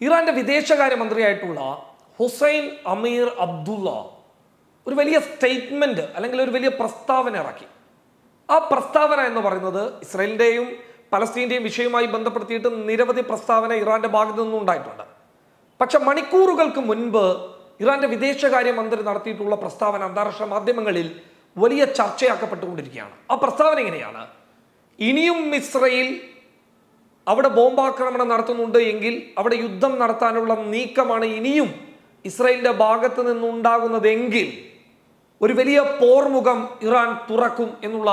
ഇറാന്റെ വിദേശകാര്യമന്ത്രിയായിട്ടുള്ള ഹുസൈൻ അമീർ അബ്ദുള്ള ഒരു വലിയ സ്റ്റേറ്റ്മെന്റ് അല്ലെങ്കിൽ ഒരു വലിയ പ്രസ്താവന ഇറക്കി. ആ പ്രസ്താവന എന്ന് പറയുന്നത് ഇസ്രയേലിന്റെയും പലസ്തീന്റെയും വിഷയവുമായി ബന്ധപ്പെടുത്തിയിട്ട് നിരവധി പ്രസ്താവന ഇറാന്റെ ഭാഗത്തു നിന്നും ഉണ്ടായിട്ടുണ്ട്. പക്ഷെ മണിക്കൂറുകൾക്ക് മുൻപ് ഇറാന്റെ വിദേശകാര്യമന്ത്രി നടത്തിയിട്ടുള്ള പ്രസ്താവന അന്താരാഷ്ട്ര മാധ്യമങ്ങളിൽ വലിയ ചർച്ചയാക്കപ്പെട്ടുകൊണ്ടിരിക്കുകയാണ്. ആ പ്രസ്താവന എങ്ങനെയാണ്? ഇനിയും ഇസ്രയേൽ അവിടെ ബോംബാക്രമണം നടത്തുന്നുണ്ട് എങ്കിൽ അവിടെ യുദ്ധം നടത്താനുള്ള നീക്കമാണ് ഇനിയും ഇസ്രയേലിന്റെ ഭാഗത്ത് നിന്നുണ്ടാകുന്നതെങ്കിൽ ഒരു വലിയ പോർമുഖം ഇറാൻ തുറക്കും എന്നുള്ള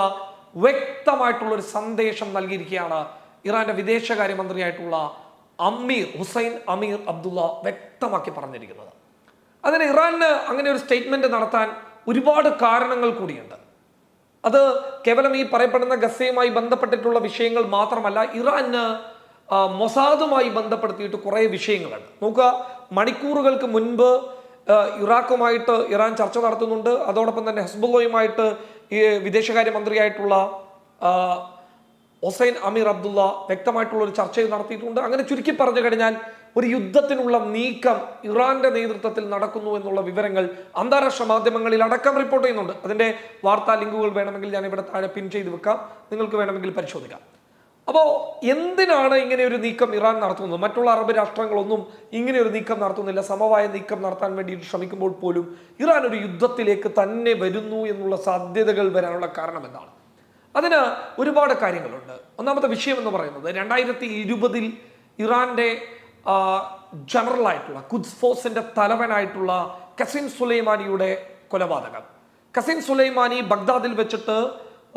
വ്യക്തമായിട്ടുള്ള ഒരു സന്ദേശം നൽകിയിരിക്കുകയാണ് ഇറാന്റെ വിദേശകാര്യമന്ത്രിയായിട്ടുള്ള അമീർ ഹുസൈൻ അമീർ അബ്ദുള്ള വ്യക്തമാക്കി പറഞ്ഞിരിക്കുന്നത്. അതിന് ഇറാന് അങ്ങനെ ഒരു സ്റ്റേറ്റ്മെന്റ് നടത്താൻ ഒരുപാട് കാരണങ്ങൾ കൂടിയുണ്ട്. അത് കേവലം ഈ പറയപ്പെടുന്ന ഗസയുമായി ബന്ധപ്പെട്ടിട്ടുള്ള വിഷയങ്ങൾ മാത്രമല്ല ഇറാന് മൊസാദുമായി ബന്ധപ്പെടുത്തിയിട്ട് കുറേ വിഷയങ്ങളുണ്ട് നോക്കുക മണിക്കൂറുകൾക്ക് മുൻപ് ഇറാഖുമായിട്ട് ഇറാൻ ചർച്ച നടത്തുന്നുണ്ട്. അതോടൊപ്പം തന്നെ ഹസ്ബുള്ളയുമായിട്ട് ഈ വിദേശകാര്യമന്ത്രിയായിട്ടുള്ള ഹൊസൈൻ അമീർ അബ്ദുള്ള വ്യക്തമായിട്ടുള്ള ഒരു ചർച്ചയും നടത്തിയിട്ടുണ്ട്. അങ്ങനെ ചുരുക്കി പറഞ്ഞു കഴിഞ്ഞാൽ ഒരു യുദ്ധത്തിനുള്ള നീക്കം ഇറാന്റെ നേതൃത്വത്തിൽ നടക്കുന്നു എന്നുള്ള വിവരങ്ങൾ അന്താരാഷ്ട്ര മാധ്യമങ്ങളിൽ അടക്കം റിപ്പോർട്ട് ചെയ്യുന്നുണ്ട്. അതിന്റെ വാർത്താ ലിങ്കുകൾ വേണമെങ്കിൽ ഞാൻ ഇവിടെ താഴെ പിൻ ചെയ്ത് വെക്കാം. നിങ്ങൾക്ക് വേണമെങ്കിൽ പരിശോധിക്കാം. അപ്പോൾ എന്തിനാണ് ഇങ്ങനെ ഒരു നീക്കം ഇറാൻ നടത്തുന്നത്? മറ്റുള്ള അറബ് രാഷ്ട്രങ്ങളൊന്നും ഇങ്ങനെ ഒരു നീക്കം നടത്തുന്നില്ല. സമവായ നീക്കം നടത്താൻ വേണ്ടിയിട്ട് ശ്രമിക്കുമ്പോൾ പോലും ഇറാൻ ഒരു യുദ്ധത്തിലേക്ക് തന്നെ വരുന്നു എന്നുള്ള സാധ്യതകൾ വരാനുള്ള കാരണം എന്താണ്? അതിന് ഒരുപാട് കാര്യങ്ങളുണ്ട്. ഒന്നാമത്തെ വിഷയം എന്ന് പറയുന്നത് രണ്ടായിരത്തി ഇരുപതിൽ ഇറാന്റെ ജനറൽ ആയിട്ടുള്ള കുദ്സ് ഫോഴ്സിന്റെ തലവനായിട്ടുള്ള കസിൻ സുലൈമാനിയുടെ കൊലപാതകം. കസിൻ സുലൈമാനി ബഗ്ദാദിൽ വെച്ചിട്ട്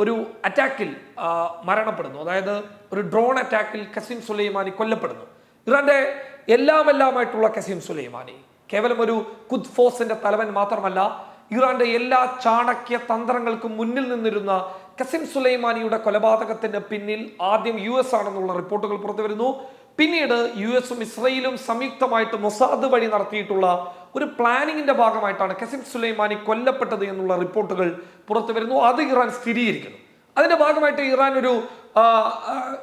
ഒരു അറ്റാക്കിൽ മരണപ്പെടുന്നു. അതായത് ഒരു ഡ്രോൺ അറ്റാക്കിൽ കസിം സുലൈമാനി കൊല്ലപ്പെടുന്നു. ഇറാന്റെ എല്ലാം എല്ലാമായിട്ടുള്ള കസിം സുലൈമാനി കേവലം ഒരു കുദ് ഫോഴ്സിന്റെ തലവൻ മാത്രമല്ല ഇറാന്റെ എല്ലാ ചാണക്യ തന്ത്രങ്ങൾക്കും മുന്നിൽ നിന്നിരുന്ന കസിം സുലൈമാനിയുടെ കൊലപാതകത്തിന് പിന്നിൽ ആദ്യം യു എസ് ആണെന്നുള്ള റിപ്പോർട്ടുകൾ പുറത്തു വരുന്നു പിന്നീട് യു എസും ഇസ്രയേലും സംയുക്തമായിട്ട് മൊസാദ് വഴി നടത്തിയിട്ടുള്ള ഒരു പ്ലാനിങ്ങിന്റെ ഭാഗമായിട്ടാണ് കസിം സുലൈമാനി കൊല്ലപ്പെട്ടത് എന്നുള്ള റിപ്പോർട്ടുകൾ പുറത്തു വരുന്നു. അത് ഇറാൻ സ്ഥിരീകരിക്കുന്നു. അതിന്റെ ഭാഗമായിട്ട് ഇറാൻ ഒരു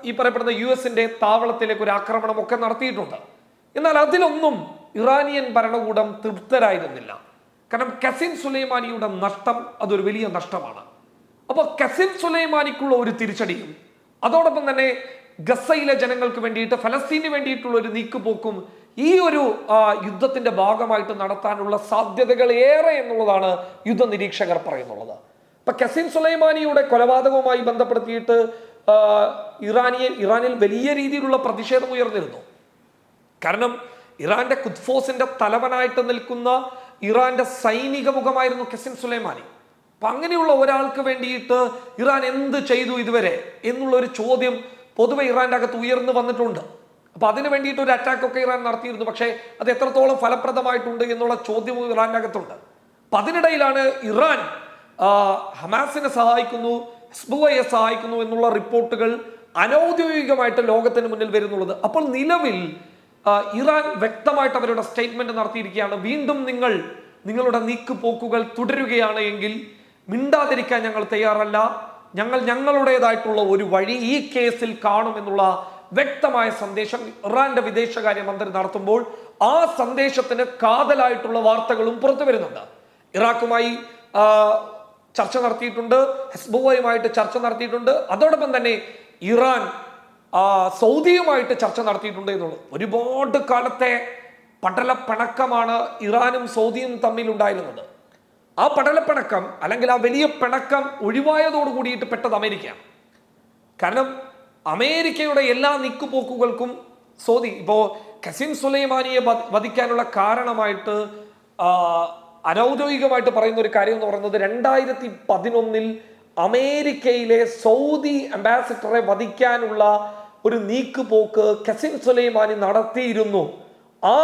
ഈ പറയപ്പെടുന്ന യു എസിന്റെ താവളത്തിലേക്ക് ഒരു ആക്രമണം ഒക്കെ നടത്തിയിട്ടുണ്ട്. എന്നാൽ അതിലൊന്നും ഇറാനിയൻ ഭരണകൂടം തൃപ്തരായിരുന്നില്ല. കാരണം കസിം സുലൈമാനിയുടെ നഷ്ടം അതൊരു വലിയ നഷ്ടമാണ്. അപ്പോൾ കസിം സുലൈമാനിക്കുള്ള ഒരു തിരിച്ചടിയും അതോടൊപ്പം തന്നെ ഗസയിലെ ജനങ്ങൾക്ക് വേണ്ടിയിട്ട് ഫലസ്തീന് വേണ്ടിയിട്ടുള്ള ഒരു നീക്കുപോക്കും ഈ ഒരു യുദ്ധത്തിന്റെ ഭാഗമായിട്ട് നടത്താനുള്ള സാധ്യതകൾ ഏറെ എന്നുള്ളതാണ് യുദ്ധ നിരീക്ഷകർ പറയുന്നുള്ളത്. ഇപ്പൊ കസിം സുലൈമാനിയുടെ കൊലപാതകവുമായി ബന്ധപ്പെടുത്തിയിട്ട് ഇറാനിയ ഇറാനിൽ വലിയ രീതിയിലുള്ള പ്രതിഷേധം ഉയർന്നിരുന്നു. കാരണം ഇറാന്റെ കുദ്ഫോസിന്റെ തലവനായിട്ട് നിൽക്കുന്ന ഇറാന്റെ സൈനിക മുഖമായിരുന്നു കസിം സുലൈമാനി. അപ്പൊ അങ്ങനെയുള്ള ഒരാൾക്ക് വേണ്ടിയിട്ട് ഇറാൻ എന്ത് ചെയ്തു ഇതുവരെ? എന്നുള്ള ഒരു ചോദ്യം പൊതുവെ ഇറാന്റെ അകത്ത് ഉയർന്നു വന്നിട്ടുണ്ട്. അപ്പോൾ അതിന് വേണ്ടിയിട്ട് ഒരു അറ്റാക്ക് ഒക്കെ ഇറാൻ നടത്തിയിരുന്നു. പക്ഷേ അത് എത്രത്തോളം ഫലപ്രദമായിട്ടുണ്ട് എന്നുള്ള ചോദ്യവും ഇറാന്റെ അകത്തുണ്ട് അപ്പം അതിനിടയിലാണ് ഇറാൻ ഹമാസിനെ സഹായിക്കുന്നു ഹെസ്ബുവയെ സഹായിക്കുന്നു എന്നുള്ള റിപ്പോർട്ടുകൾ അനൗദ്യോഗികമായിട്ട് ലോകത്തിന് മുന്നിൽ വരുന്നുള്ളത്. അപ്പോൾ നിലവിൽ ഇറാൻ വ്യക്തമായിട്ട് അവരുടെ സ്റ്റേറ്റ്മെന്റ് നടത്തിയിരിക്കുകയാണ്. വീണ്ടും നിങ്ങൾ നിങ്ങളുടെ നീക്കുപോക്കുകൾ തുടരുകയാണ് എങ്കിൽ മിണ്ടാതിരിക്കാൻ ഞങ്ങൾ തയ്യാറല്ല. ഞങ്ങൾ ഞങ്ങളുടേതായിട്ടുള്ള ഒരു വഴി ഈ കേസിൽ കാണുമെന്നുള്ള വ്യക്തമായ സന്ദേശം ഇറാന്റെ വിദേശകാര്യ മന്ത്രി നടത്തുമ്പോൾ ആ സന്ദേശത്തിന് കാതലായിട്ടുള്ള വാർത്തകളും പുറത്തു വരുന്നുണ്ട്. ഇറാഖുമായി ചർച്ച നടത്തിയിട്ടുണ്ട് ഹെസ്ബുവയുമായിട്ട് ചർച്ച നടത്തിയിട്ടുണ്ട്. അതോടൊപ്പം തന്നെ ഇറാൻ സൗദിയുമായിട്ട് ചർച്ച നടത്തിയിട്ടുണ്ട് എന്നുള്ളത്. ഒരുപാട് കാലത്തെ പടലപ്പിണക്കമാണ് ഇറാനും സൗദിയും തമ്മിൽ ഉണ്ടായിരുന്നത്. ആ പടലപ്പിണക്കം അല്ലെങ്കിൽ ആ വലിയ പിണക്കം ഒഴിവായതോട് കൂടിയിട്ട് പെട്ടത് അമേരിക്കയാണ് കാരണം അമേരിക്കയുടെ എല്ലാ നീക്കുപോക്കുകൾക്കും സോതി ഇപ്പോ കസിം സുലൈമാനിയെ വധ- വധിക്കാനുള്ള കാരണമായിട്ട് അനൗദ്യോഗികമായിട്ട് പറയുന്ന ഒരു കാര്യം എന്ന് പറയുന്നത് രണ്ടായിരത്തി പതിനൊന്നിൽ അമേരിക്കയിലെ സൗദി അംബാസിഡറെ വധിക്കാനുള്ള ഒരു നീക്കുപോക്ക് കസിം സുലൈമാനി നടത്തിയിരുന്നു. ആ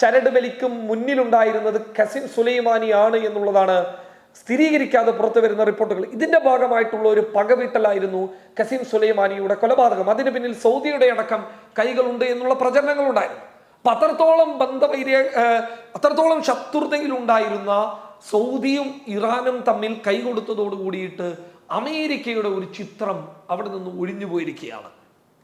ചരട് വലിക്കും മുന്നിലുണ്ടായിരുന്നത് കസിം സുലൈമാനിയാണ് എന്നുള്ളതാണ് സ്ഥിരീകരിക്കാതെ പുറത്തു വരുന്ന റിപ്പോർട്ടുകൾ. ഇതിന്റെ ഭാഗമായിട്ടുള്ള ഒരു പകവീട്ടലായിരുന്നു കസീം സുലൈമാനിയുടെ കൊലപാതകം. അതിന് പിന്നിൽ സൗദിയുടെ അടക്കം കൈകളുണ്ട് എന്നുള്ള പ്രചരണങ്ങൾ ഉണ്ടായിരുന്നു അപ്പൊ അത്രത്തോളം ബന്ധവൈര്യ അത്രത്തോളം ശത്രുതയിലുണ്ടായിരുന്ന സൗദിയും ഇറാനും തമ്മിൽ കൈകൊടുത്തതോട് കൂടിയിട്ട് അമേരിക്കയുടെ ഒരു ചിത്രം അവിടെ നിന്ന് ഒഴിഞ്ഞു പോയിരിക്കുകയാണ്.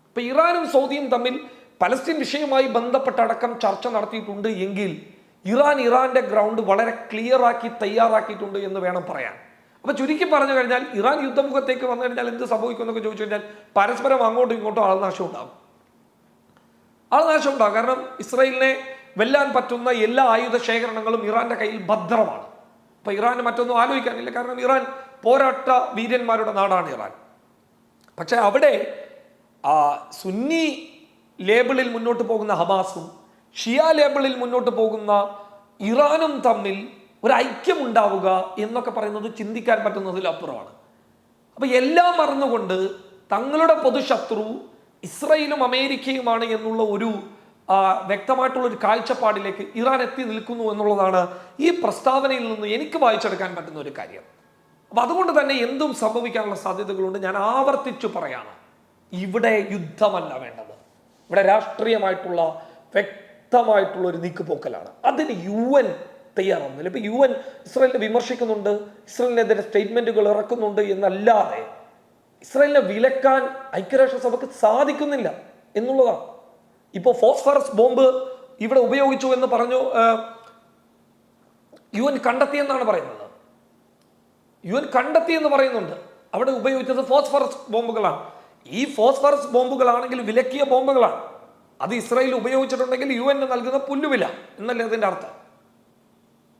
ഇപ്പൊ ഇറാനും സൗദിയും തമ്മിൽ പലസ്തീൻ വിഷയവുമായി ബന്ധപ്പെട്ടടക്കം ചർച്ച നടത്തിയിട്ടുണ്ട് എങ്കിൽ ഇറാൻ ഇറാന്റെ ഗ്രൗണ്ട് വളരെ ക്ലിയർ ആക്കി തയ്യാറാക്കിയിട്ടുണ്ട് എന്ന് വേണം പറയാൻ. അപ്പൊ ചുരുക്കി പറഞ്ഞു കഴിഞ്ഞാൽ ഇറാൻ യുദ്ധമുഖത്തേക്ക് വന്നു കഴിഞ്ഞാൽ എന്ത് സംഭവിക്കും എന്നൊക്കെ ചോദിച്ചു കഴിഞ്ഞാൽ പരസ്പരം അങ്ങോട്ടും ഇങ്ങോട്ടും ആൾനാശം ഉണ്ടാകും. ആൾനാശം ഉണ്ടാകും. കാരണം ഇസ്രയേലിനെ വെല്ലാൻ പറ്റുന്ന എല്ലാ ആയുധ ശേഖരണങ്ങളും ഇറാന്റെ കയ്യിൽ ഭദ്രമാണ്. അപ്പൊ ഇറാന് മറ്റൊന്നും ആലോചിക്കാനില്ല. കാരണം ഇറാൻ പോരാട്ട വീരന്മാരുടെ നാടാണ് ഇറാൻ. പക്ഷെ അവിടെ ആ സുന്നി ലേബിളിൽ മുന്നോട്ട് പോകുന്ന ഹമാസും ഷിയ ലേബിളിൽ മുന്നോട്ട് പോകുന്ന ഇറാനും തമ്മിൽ ഒരു ഐക്യം ഉണ്ടാവുക എന്നൊക്കെ പറയുന്നത് ചിന്തിക്കാൻ പറ്റുന്നതിലപ്പുറമാണ് അപ്പോൾ എല്ലാം മറന്നുകൊണ്ട് തങ്ങളുടെ പൊതുശത്രു ഇസ്രയേലും അമേരിക്കയുമാണ് എന്നുള്ള ഒരു വ്യക്തമായിട്ടുള്ള ഒരു കാഴ്ചപ്പാടിലേക്ക് ഇറാൻ എത്തി നിൽക്കുന്നു എന്നുള്ളതാണ് ഈ പ്രസ്താവനയിൽ നിന്ന് എനിക്ക് വായിച്ചെടുക്കാൻ പറ്റുന്ന ഒരു കാര്യം. അപ്പം അതുകൊണ്ട് തന്നെ എന്തും സംഭവിക്കാനുള്ള സാധ്യതകളുണ്ട്. ഞാൻ ആവർത്തിച്ചു പറയാണ്. ഇവിടെ യുദ്ധമല്ല വേണ്ടത്. ഇവിടെ രാഷ്ട്രീയമായിട്ടുള്ള വ്യക്തമായിട്ടുള്ള ഒരു നീക്കുപോക്കലാണ്. അതിന് യു എൻ തയ്യാറാവുന്നില്ല. ഇപ്പൊ യു എൻ ഇസ്രായേലിനെ വിമർശിക്കുന്നുണ്ട് ഇസ്രായേലിനെതിരെ സ്റ്റേറ്റ്മെന്റുകൾ ഇറക്കുന്നുണ്ട് എന്നല്ലാതെ ഇസ്രായേലിനെ വിലക്കാൻ ഐക്യരാഷ്ട്രസഭയ്ക്ക് സാധിക്കുന്നില്ല എന്നുള്ളതാണ്. ഇപ്പോൾ ഫോസ്ഫറസ് ബോംബ് ഇവിടെ ഉപയോഗിച്ചു എന്ന് പറഞ്ഞു യു എൻ കണ്ടെത്തിയെന്നാണ് പറയുന്നത്. യു എൻ കണ്ടെത്തി എന്ന് പറയുന്നുണ്ട്. അവിടെ ഉപയോഗിച്ചത് ഫോസ്ഫറസ് ബോംബുകളാണ്. ഈ ഫോസ്ഫറസ് ബോംബുകളാണെങ്കിൽ വിലക്കിയ ബോംബുകളാണ്. അത് ഇസ്രായേൽ ഉപയോഗിച്ചിട്ടുണ്ടെങ്കിൽ യു എൻ നൽകുന്ന പുല്ലുവില എന്നല്ലേ അതിന്റെ അർത്ഥം?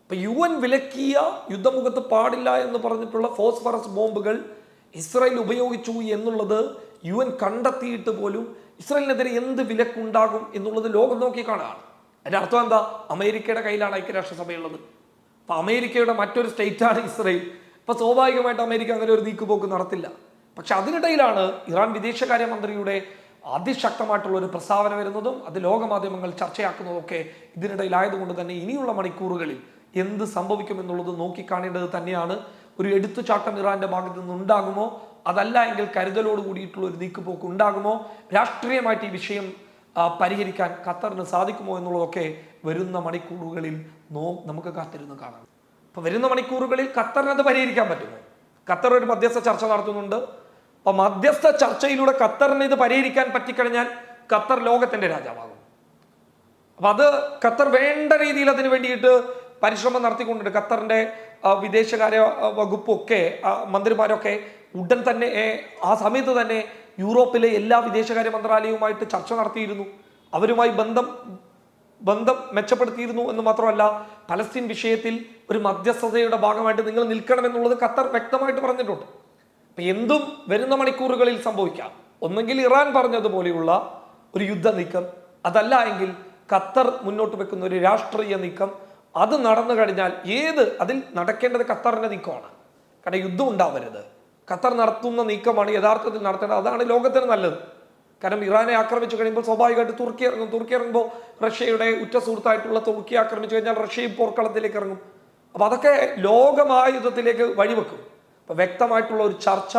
അപ്പൊ യു എൻ വിലക്കിയ യുദ്ധമുഖത്ത് പാടില്ല എന്ന് പറഞ്ഞിട്ടുള്ള ഫോസ്ഫറസ് ബോംബുകൾ ഇസ്രായേൽ ഉപയോഗിച്ചു എന്നുള്ളത് യു എൻ കണ്ടെത്തിയിട്ട് പോലും ഇസ്രായേലിനെതിരെ എന്ത് വിലക്കുണ്ടാകും എന്നുള്ളത് ലോകം നോക്കി കാണുകയാണ്. അതിന്റെ അർത്ഥം എന്താ? അമേരിക്കയുടെ കയ്യിലാണ് ഐക്യരാഷ്ട്രസഭയുള്ളത്. അപ്പൊ അമേരിക്കയുടെ മറ്റൊരു സ്റ്റേറ്റാണ് ഇസ്രായേൽ. അപ്പൊ സ്വാഭാവികമായിട്ട് അമേരിക്ക അങ്ങനെ ഒരു നീക്കുപോക്ക് നടത്തില്ല. പക്ഷെ അതിനിടയിലാണ് ഇറാൻ വിദേശകാര്യമന്ത്രിയുടെ അതിശക്തമായിട്ടുള്ള ഒരു പ്രസ്താവന വരുന്നതും അത് ലോകമാധ്യമങ്ങൾ ചർച്ചയാക്കുന്നതൊക്കെ ഇതിനിടയിലായതുകൊണ്ട് തന്നെ ഇനിയുള്ള മണിക്കൂറുകളിൽ എന്ത് സംഭവിക്കുമെന്നുള്ളത് നോക്കിക്കാണേണ്ടത് തന്നെയാണ്. ഒരു എടുത്തുചാട്ടം ഇറാന്റെ ഭാഗത്ത് നിന്ന് ഉണ്ടാകുമോ അതല്ല എങ്കിൽ കരുതലോട് കൂടിയിട്ടുള്ള ഒരു നീക്കുപോക്ക് ഉണ്ടാകുമോ? രാഷ്ട്രീയമായിട്ട് ഈ വിഷയം പരിഹരിക്കാൻ ഖത്തറിന് സാധിക്കുമോ എന്നുള്ളതൊക്കെ വരുന്ന മണിക്കൂറുകളിൽ നോ നമുക്ക് കാത്തിരുന്ന് കാണാം. അപ്പൊ വരുന്ന മണിക്കൂറുകളിൽ ഖത്തറിന് അത് പരിഹരിക്കാൻ പറ്റുമോ? ഖത്തർ ഒരു മധ്യസ്ഥ ചർച്ച നടത്തുന്നുണ്ട്. അപ്പൊ മധ്യസ്ഥ ചർച്ചയിലൂടെ ഖത്തറിന് ഇത് പരിഹരിക്കാൻ പറ്റിക്കഴിഞ്ഞാൽ ഖത്തർ ലോകത്തിന്റെ രാജാവാകും. അപ്പൊ അത് ഖത്തർ വേണ്ട രീതിയിൽ അതിന് വേണ്ടിയിട്ട് പരിശ്രമം നടത്തിക്കൊണ്ടുണ്ട് ഖത്തറിന്റെ വിദേശകാര്യ വകുപ്പൊക്കെ മന്ത്രിമാരൊക്കെ ഉടൻ തന്നെ ആ സമയത്ത് തന്നെ യൂറോപ്പിലെ എല്ലാ വിദേശകാര്യ മന്ത്രാലയവുമായിട്ട് ചർച്ച നടത്തിയിരുന്നു. അവരുമായി ബന്ധം ബന്ധം മെച്ചപ്പെടുത്തിയിരുന്നു എന്ന് മാത്രമല്ല പലസ്തീൻ വിഷയത്തിൽ ഒരു മധ്യസ്ഥതയുടെ ഭാഗമായിട്ട് നിങ്ങൾ നിൽക്കണമെന്നുള്ളത് ഖത്തർ വ്യക്തമായിട്ട് പറഞ്ഞിട്ടുണ്ട്. എന്തും വരുന്ന മണിക്കൂറുകളിൽ സംഭവിക്കാം. ഒന്നെങ്കിൽ ഇറാൻ പറഞ്ഞതുപോലെയുള്ള ഒരു യുദ്ധ നീക്കം അതല്ല എങ്കിൽ ഖത്തർ മുന്നോട്ട് വെക്കുന്ന ഒരു രാഷ്ട്രീയ നീക്കം അത് നടന്നു കഴിഞ്ഞാൽ ഏത് അതിൽ നടക്കേണ്ടത് ഖത്തറിന്റെ നീക്കമാണ്. കാരണം യുദ്ധം ഉണ്ടാവരുത്. ഖത്തർ നടത്തുന്ന നീക്കമാണ് യഥാർത്ഥത്തിൽ നടത്തേണ്ടത്. അതാണ് ലോകത്തിന് നല്ലത്. കാരണം ഇറാനെ ആക്രമിച്ചു കഴിയുമ്പോൾ സ്വാഭാവികമായിട്ട് തുർക്കി ഇറങ്ങും. തുർക്കി ഇറങ്ങുമ്പോൾ റഷ്യയുടെ ഉറ്റ സുഹൃത്തായിട്ടുള്ള തുർക്കി ആക്രമിച്ചു കഴിഞ്ഞാൽ റഷ്യയും പോർക്കളത്തിലേക്ക് ഇറങ്ങും. അപ്പൊ അതൊക്കെ ലോകമായുധത്തിലേക്ക് വഴിവെക്കും. അപ്പൊ വ്യക്തമായിട്ടുള്ള ഒരു ചർച്ച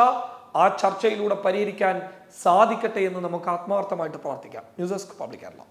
ആ ചർച്ചയിലൂടെ പരിഹരിക്കാൻ സാധിക്കട്ടെ എന്ന് നമുക്ക് ആത്മാർത്ഥമായിട്ട് പ്രാർത്ഥിക്കാം. News desk public Kerala.